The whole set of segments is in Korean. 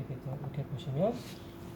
이펙터 이렇게 보시면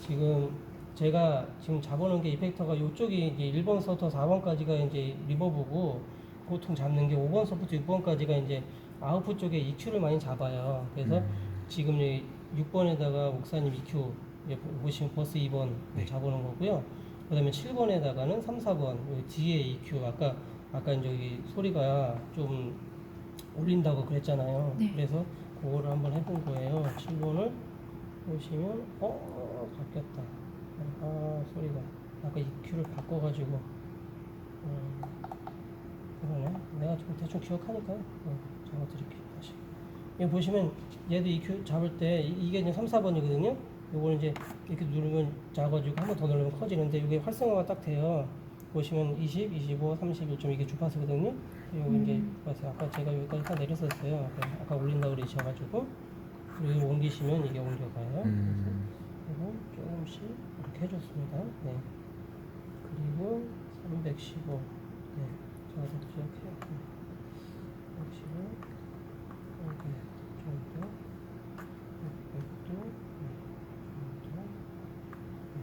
지금 제가 지금 잡아놓은 게 이펙터가 이쪽이 이제 1번서부터 4번까지가 이제 리버브고 보통 잡는 게 5번서부터 6번까지가 이제 아웃풋 쪽에 EQ를 많이 잡아요. 그래서 음. 지금 이 6번에다가 목사님 EQ 보시면 버스 2번 네. 잡아놓은 거고요. 그 다음에 7번에다가는 3, 4번 여기 뒤에 EQ 아까 아까 이제 여기 소리가 좀 올린다고 그랬잖아요. 네. 그래서 그거를 한번 해본 거예요. 7번을 보시면 어 바뀌었다. 아 소리가 아까 EQ를 바꿔가지고 음, 그러네. 내가 좀 대충 기억하니까요. 어, 적어드릴게요. 다시. 여기 보시면 얘도 EQ 잡을 때 이- 이게 이제 3, 4번이거든요. 요거는 이제 이렇게 누르면 작아지고 한 번 더 누르면 커지는데 이게 활성화가 딱 돼요. 보시면 20, 25, 31점 이게 주파수거든요. 요거 이제 음. 주파수 아까 제가 여기까지 다 내렸었어요. 아까, 아까 올린다고 그러셔가지고 그리고 옮기시면 이게 옮겨가요. 음. 그리고 조금씩 이렇게 해줬습니다. 네. 그리고 315. 네. 제가 더 기억해요. 315. 이렇게 정도. 600도. 정도. 네.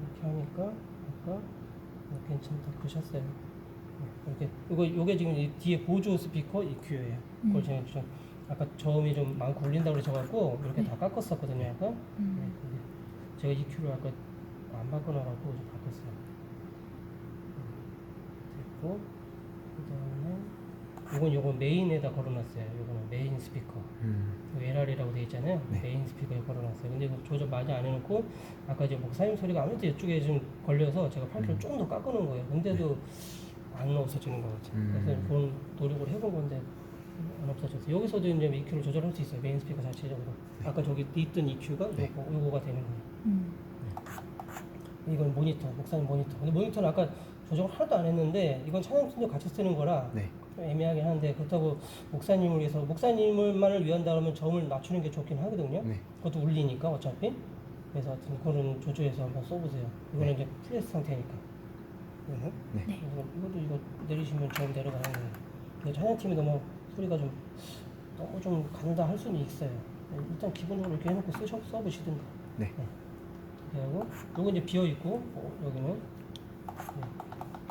이렇게 하니까 아까 네, 괜찮다 그러셨어요. 네, 이렇게 이거 요게 지금 이 뒤에 보조 스피커 EQ예요. 그걸 음. 제가 좀 아까 저음이 좀 많고 울린다고 그러셔갖고 이렇게 네. 다 깎았었거든요. 아까. 네, 음. 근데 제가 EQ를 아까 안 바꿔놔갖고 좀 바꿨어요. 음, 됐고 그 다음에 이건 요거 메인에다 걸어놨어요. 요거는 메인 스피커. 음. LR이라고 돼 있잖아요. 네. 메인 스피커에 걸어놨어요. 근데 이거 조절 많이 안 해놓고 아까 이제 목사님 소리가 아무래도 이쪽에 좀 걸려서 제가 팔기를 음. 조금 더 깎아놓은 거예요. 근데도 안 없어지는 것 같아요. 음. 그래서 그런 노력을 해본 건데 안 없어졌어요. 여기서도 이제 EQ를 조절할 수 있어요. 메인 스피커 자체적으로. 아까 저기 있던 EQ가 네. 요거, 요거가 되는 거예요. 음. 이건 모니터, 목사님 모니터. 근데 모니터는 아까 조정을 하나도 안 했는데 이건 찬양팀도 같이 쓰는 거라 네. 좀 애매하긴 한데 그렇다고 목사님을 위해서 목사님을만을 위한다면 점을 낮추는 게 좋긴 하거든요. 네. 그것도 울리니까 어차피. 그래서 하여튼 그거는 조조해서 한번 써보세요. 이거는 이제 플레스 상태니까. 네. 네. 네. 이거, 이것도 이거 내리시면 점 내려가는 거예요. 근데 찬양팀이 너무 소리가 좀 너무 좀 간다 할 수는 있어요. 일단 기본적으로 이렇게 해놓고 쓰셔 써보시든가. 네. 그리고 요거 이제 비어 있고 어, 여기는 네.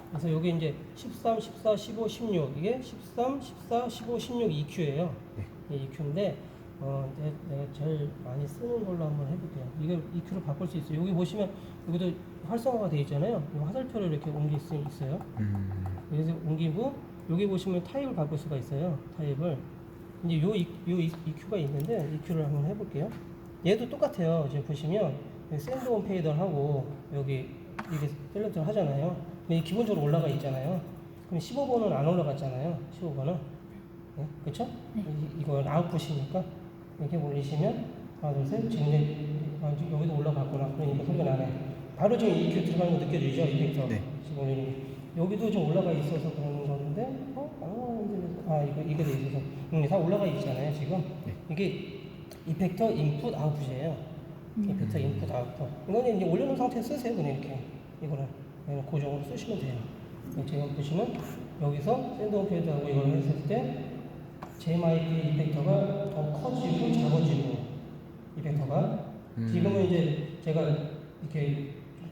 그래서 여기 이제 13, 14, 15, 16 이게 13, 14, 15, 16 EQ예요. 네. 이 EQ인데 어, 내, 내가 제일 많이 쓰는 걸로 한번 해볼게요. 이게 EQ를 바꿀 수 있어요. 여기 보시면 여기도 활성화가 돼 있잖아요. 이 화살표를 이렇게 옮길 수 있어요. 음. 그래서 옮기고 여기 보시면 타입을 바꿀 수가 있어요. 타입을 이제 요, 이- 요 이- EQ가 있는데 EQ를 한번 해볼게요. 얘도 똑같아요. 지금 보시면 샌드온 페이더 하고 여기 이게 셀렉트 하잖아요. 근데 이 기본적으로 올라가 있잖아요. 그럼 15번은 안 올라갔잖아요. 15번은 네? 그렇죠? 네. 이, 이건 아웃풋이니까 이렇게 올리시면 하나 둘 셋 지금 이제 아, 지금 여기도 올라갔구나. 그러니까 소리가 나네. 바로 지금 EQ 들어가는 거 느껴지죠? 이펙터. 네. 지금 올리는 여기도 좀 올라가 있어서 그 러는 건데 어? 아, 아 이거 이게 돼 있어서 음, 다 올라가 있잖아요 지금 네. 이게 이펙터 인풋 아웃풋이에요 음. 이펙터 인풋 아웃풋 이거는 이제 올려놓은 상태에 쓰세요 그냥 이렇게 이거는 그냥 고정으로 쓰시면 돼요 제가 보시면 여기서 샌드온 페이드하고 이걸 했을 때제 마이크 이펙터가 더 커지고 작아지고 이펙터가 음. 지금은 이제 제가 이렇게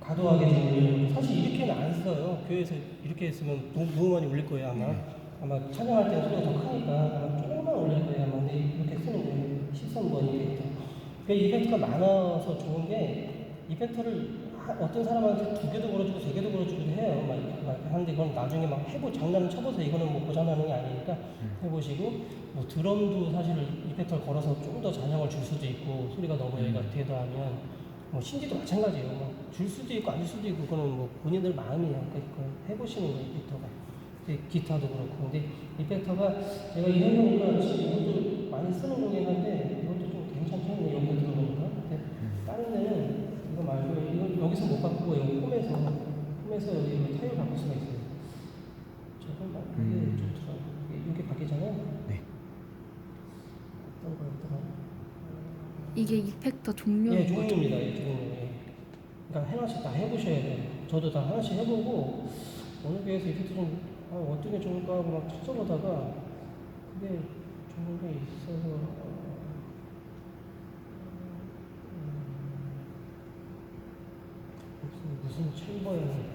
과도하게 지금 사실 이렇게는 안 써요. 교회에서 이렇게 했으면 많이 올릴 거예요 아마. 아마 찬양할 때는 소리가 더 크니까 아마 조금만 올릴 거예요 아마. 근데 이렇게 쓰는 거예요. 13번 이펙터. 그 이펙터가 많아서 좋은 게 이펙터를 하- 어떤 사람한테 두 개도 걸어주고 세 개도 걸어주기도 해요. 막 이렇게 막 하는데 그건 나중에 막 해보 장난을 쳐보세요. 이거는 뭐 고장나는 게 아니니까 해보시고 뭐 드럼도 사실 이펙터를 걸어서 좀 더 잔향을 줄 수도 있고 소리가 너무 여기가 대도하면 뭐 신지도 마찬가지예요. 뭐 줄 수도 있고 안 줄 수도 있고 그거는 뭐 본인들 마음이에요. 그러니까 해보시는 거예요. 이펙터가. 근데 기타도 그렇고 근데 이펙터가 제가 이 해보니까 지금 이것도 많이 쓰는 거긴 한데 이것도 좀 괜찮잖아요. 여기 들어보니까. 근데 다른 데는 이거 말고 이거 여기서 못 바꾸고 여기 홈에서 홈에서 여기 타일 바꿀 수가 있어요. 막 이게 음. 좀 이게 이펙터 종료인 예, 거죠? 종료입니다. 예, 예, 그러니까 하나씩 다 해보셔야 돼요. 저도 다 하나씩 해보고 어느 게 이펙트 좀 아, 어떤 게 좋을까 하고 막 찾아보다가 근데 좋은 게 있어서 어, 음, 무슨 챔버에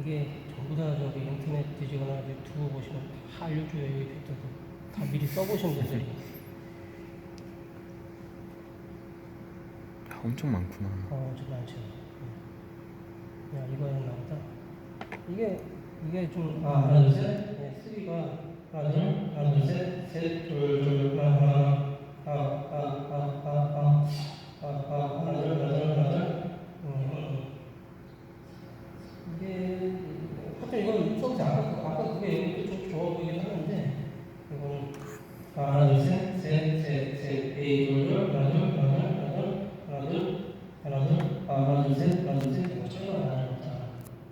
이게 전부 다 저기 인터넷 뒤지거나 유튜브 보시면 다 알려줘요 이펙터도 다 미리 써보신 분들이 아, 엄청 많구나. 어 정말 많죠 야 이거는 나보다 이게 이게 좀 아, 하나 둘 셋 네, 쓰리가 하나 둘 하나 둘 셋 셋둘둘 하나 하나 아아아아아아 아, 하나 둘 하나 둘 하나 둘 음, 이게 하여튼 이건 써보지 아까 아까 그게 좀 좋아 보이긴 하는데 아, 하나 둘셋셋셋셋. 에이 둘둘 하나 둘 하나 둘 하나 둘 하나 둘 하나 하나 둘셋 하나 둘셋. 이거 안 하는 거다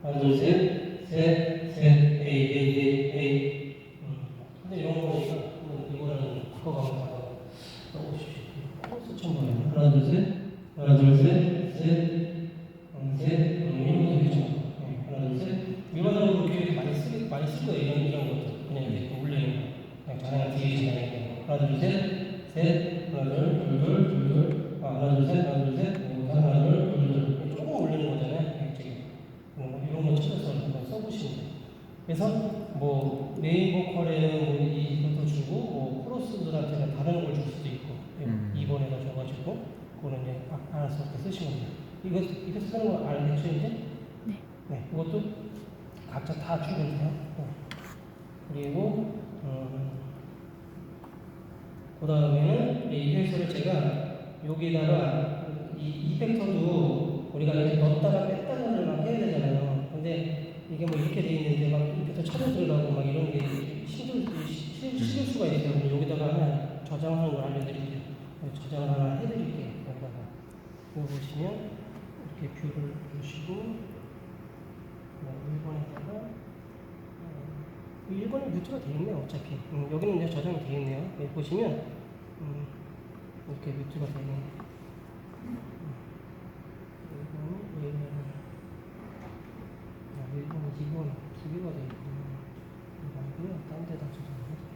하나 둘셋셋셋 에이 에이 에이 에이 음. 근데 이런 거니까 음, 이거는 바꿔가면서 써보십시오 코스 첨부예요 하나 둘셋 하나 둘셋셋 음, 셋, 음, 이런 것도 되게 좋고, 네, 하나, 둘, 셋. 일반적으로 이렇게 많이 쓰, 많이 쓸 거예요, 이런, 이런 것들. 그냥 이렇게 올리는 거. 그냥 자랑 뒤에 자랑이고. 하나, 둘, 셋, 셋, 하나, 둘, 둘, 둘, 둘, 둘. 아, 하나, 둘, 셋, 하나, 둘, 셋, 네, 하나, 둘, 둘, 둘. 조금 올리는 거잖아요, 이렇게. 이런 거, 이런 거 찾아서 한번 써보시면 돼요. 그래서 뭐 메인 보컬에는 뭐 이- 이것도 주고 뭐 코러스들한테는 다른 걸 줄 수도 있고 음. 2번에다 줘가지고 그거는 이제 아- 알아서 이렇게 쓰시면 돼요. 이거 이거 쓰는 거 알겠죠 이제? 네. 네. 이것도 각자 다 주면 돼요. 네. 그리고 음, 그 다음에는 이 이펙터를 제가 여기다가 이 이펙터도 우리가 이렇게 넣었다가 뺐다가를 막 해야 되잖아요. 근데 이게 뭐 이렇게 돼 있는데 막 이펙터 찾아 들어가고 막 이런 게 힘들 시- 싫을 수가 있어요. 그럼 여기다가 하나 저장하는 걸 알려드릴게요. 저장을 하나 해드릴게요. 여기다가 이거 보시면 이렇게 뷰를 보시고 뭐 1번에다가 1번에 뮤트가 돼 있네요 어차피. 음, 여기는 이제 저장이 돼 있네요. 여기 보시면 음, 이렇게 뮤트가 돼 있네요. 음. 1번은 1번 아, 1번은 2번 두 개가 돼 있구나 이거 아니고요. 딴 데다 저장을 해드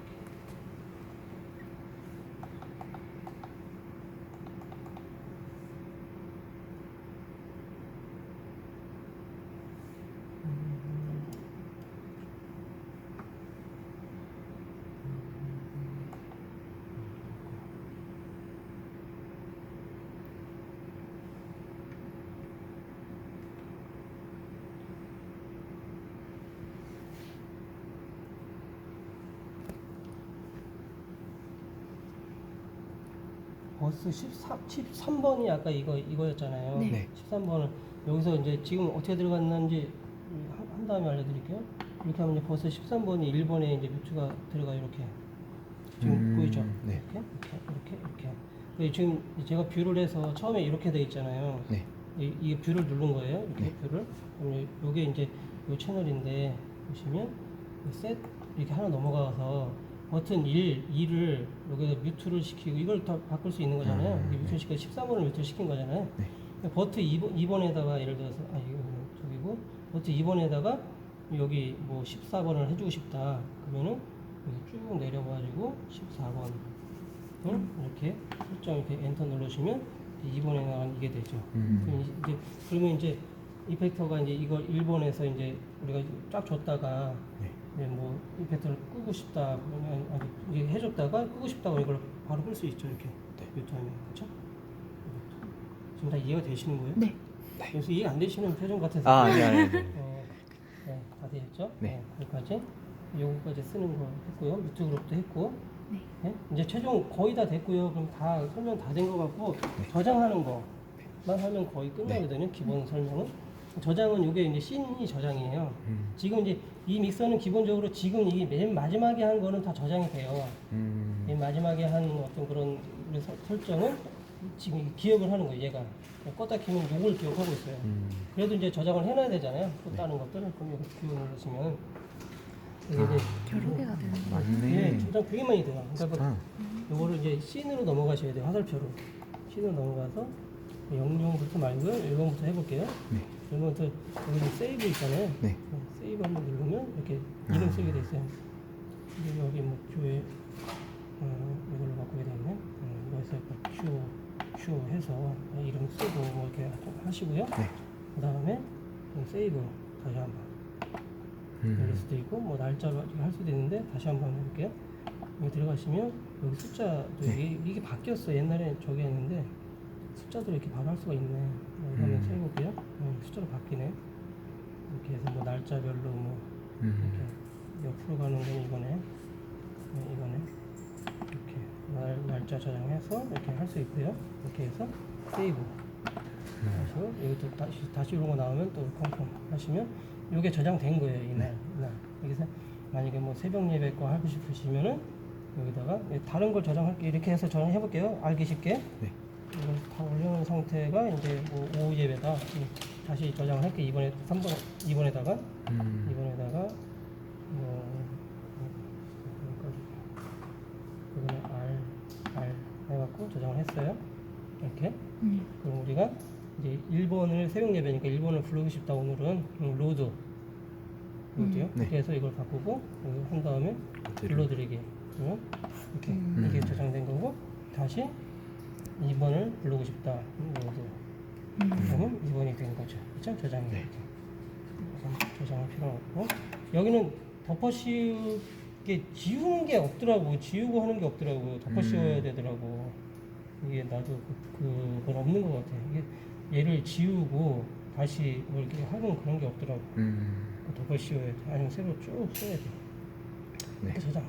버스 14, 13번이 아까 이거 이거였잖아요. 네. 네. 13번은 여기서 이제 지금 어떻게 들어갔는지 한, 한 다음에 알려드릴게요. 이렇게 하면 이제 버스 13번이 1번에 이제 뮤트가 들어가 이렇게 지금 음, 보이죠? 네. 이렇게 이렇게 이렇게 이렇게. 지금 제가 뷰를 해서 처음에 이렇게 돼 있잖아요. 네. 이, 이 뷰를 누른 거예요. 이렇게 네. 뷰를. 그럼 이게 이제 이 채널인데 보시면 이셋 이렇게 하나 넘어가서 버튼 1, 2를 여기다 뮤트를 시키고 이걸 다 바꿀 수 있는 거잖아요. 음, 이 뮤트 시켜 13번을 뮤트 시킨 거잖아요. 네. 버튼 2번, 2번에다가 예를 들어서 아 이거 저기고 버튼 2번에다가 여기 뭐 14번을 해주고 싶다. 그러면은 여기 쭉 내려가지고 14번 을 이렇게 설정 이렇게 엔터 누르시면 2번에 나간 이게 되죠. 음. 그럼 이제 그러면 이제 이펙터가 이제 이걸 1번에서 이제 우리가 쫙 줬다가 네. 이제 뭐 이펙터를 끄고 싶다 그러면 아니 이게 해줬다가 끄고 싶다고 이걸 바로 끌 수 있죠 이렇게 네. 유튜브에 그렇죠? 지금 다 이해가 되시는 거예요? 네. 그래서 이해 안 되시는 표정 같아서 아, 네, 네, 네. 어, 네, 다 되셨죠? 네. 여기까지 요거까지 쓰는 거 했고요 뮤트 그룹도 했고 네. 네? 이제 최종 거의 다 됐고요. 그럼 다 설명 다 된 것 같고 네. 저장하는 거만 하면 거의 끝나거든요. 기본 설명은 저장은 이게 이제 씬이 저장이에요. 음. 지금 이제 이 믹서는 기본적으로 지금 이 맨 마지막에 한 거는 다 저장이 돼요. 음. 맨 마지막에 한 어떤 그런 서- 설정은 지금 기억을 하는 거예요. 얘가 껐다 키면 요걸 기억하고 있어요. 음. 그래도 이제 저장을 해놔야 되잖아요. 또 다른 것들을 그럼 이거 기억을 하시면 이게 이제 여러 개가 되는 거. 맞네. 예, 저장 되게 많이 돼요. 그러니까 그 좋다. 요거를 이제 씬으로 넘어가셔야 돼요. 화살표로. 씬으로 넘어가서 0용부터 말고요. 1번부터 해볼게요. 네. 1번부터 여기 이제 세이브 있잖아요. 네. 세이브 한번 누르면 이렇게 이름 아. 쓰게 돼 있어요. 근데 여기 목표에 어, 이걸로 바꾸게 되면 어, 이거 해서 큐, 큐 해서 이름 쓰고 뭐 이렇게 하시고요. 네. 그 다음에 세이브 다시 한번 열릴 음. 수도 있고 뭐 날짜로 할 수도 있는데 다시 한번 해볼게요. 여기 들어가시면 여기 숫자도 네. 이게, 이게 바뀌었어요. 옛날에 저기 했는데 숫자도 이렇게 바로 할 수가 있네. 한번 음. 세볼게요. 음, 숫자로 바뀌네. 이렇게 해서 뭐 날짜별로 뭐 음. 이렇게 옆으로 가는 건 이거네. 네, 이거네. 이렇게 날, 날짜 저장해서 이렇게 할 수 있고요. 이렇게 해서 세이브. 하시고 여기 또 다시 다시 이런 거 나오면 또 컴컴 하시면 이게 저장된 거예요 이날 이날 여기서 만약에 뭐 새벽 예배 거 하고 싶으시면은 여기다가 다른 걸 저장할게 이렇게 해서 저장해 볼게요 알기 쉽게 네. 다 올려놓은 상태가 이제 뭐 오후 예배다 음, 다시 저장을 할게 이번에 3번 2번에다가 음. 이번에다가 뭐 이번에 R R 해갖고 저장을 했어요 이렇게 음. 그럼 우리가 이제 1번을 새벽 예배니까 1번을 부르고 싶다 오늘은 음, 로드 로드요. 음. 네. 그래서 이걸 바꾸고 한 다음에 불러드리기 그러면 이렇게 음. 이게 저장된 거고 다시 2번을 부르고 싶다 음. 그러면 2번이 된 거죠. 그렇죠? 저장이 네. 저장할 필요는 없고 여기는 덮어 씌우게 지우는 게 없더라고 지우고 하는 게 없더라고 덮어 음. 씌워야 되더라고 이게 나도 그, 그건 없는 것 같아 이게 얘를 지우고 다시 뭐 이렇게 하는 그런 게 없더라고 음. 덮어 씌워야 돼 아니면 새로 쭉 써야 돼 네. 저장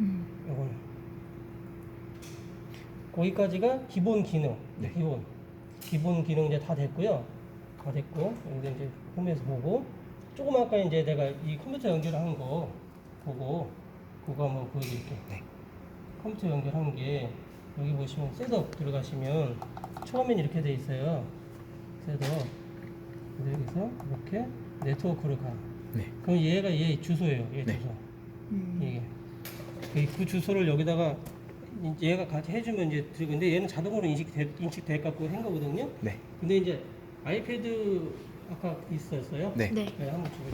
음. 요거는 거기까지가 기본 기능 네. 기본 기본 기능 이제 다 됐고요 다 됐고 여기 이제 홈에서 보고 조금 아까 이제 내가 이 컴퓨터 연결한 거 보고 그거 한번 보여드릴게요 네. 컴퓨터 연결한 게 여기 보시면 셋업 들어가시면 처음엔 이렇게 돼 있어요 셋업 여기서 이렇게 네트워크로 가 네. 그럼 얘가 얘 주소예요 얘 네. 주소 음. 이게 그, 그 주소를 여기다가 이제 얘가 같이 해주면 이제 들고 근데 얘는 자동으로 인식돼 인식 될 갖고 한 거거든요. 네. 근데 이제 아이패드 아까 있었어요. 네. 네. 네, 한번 줘보세요.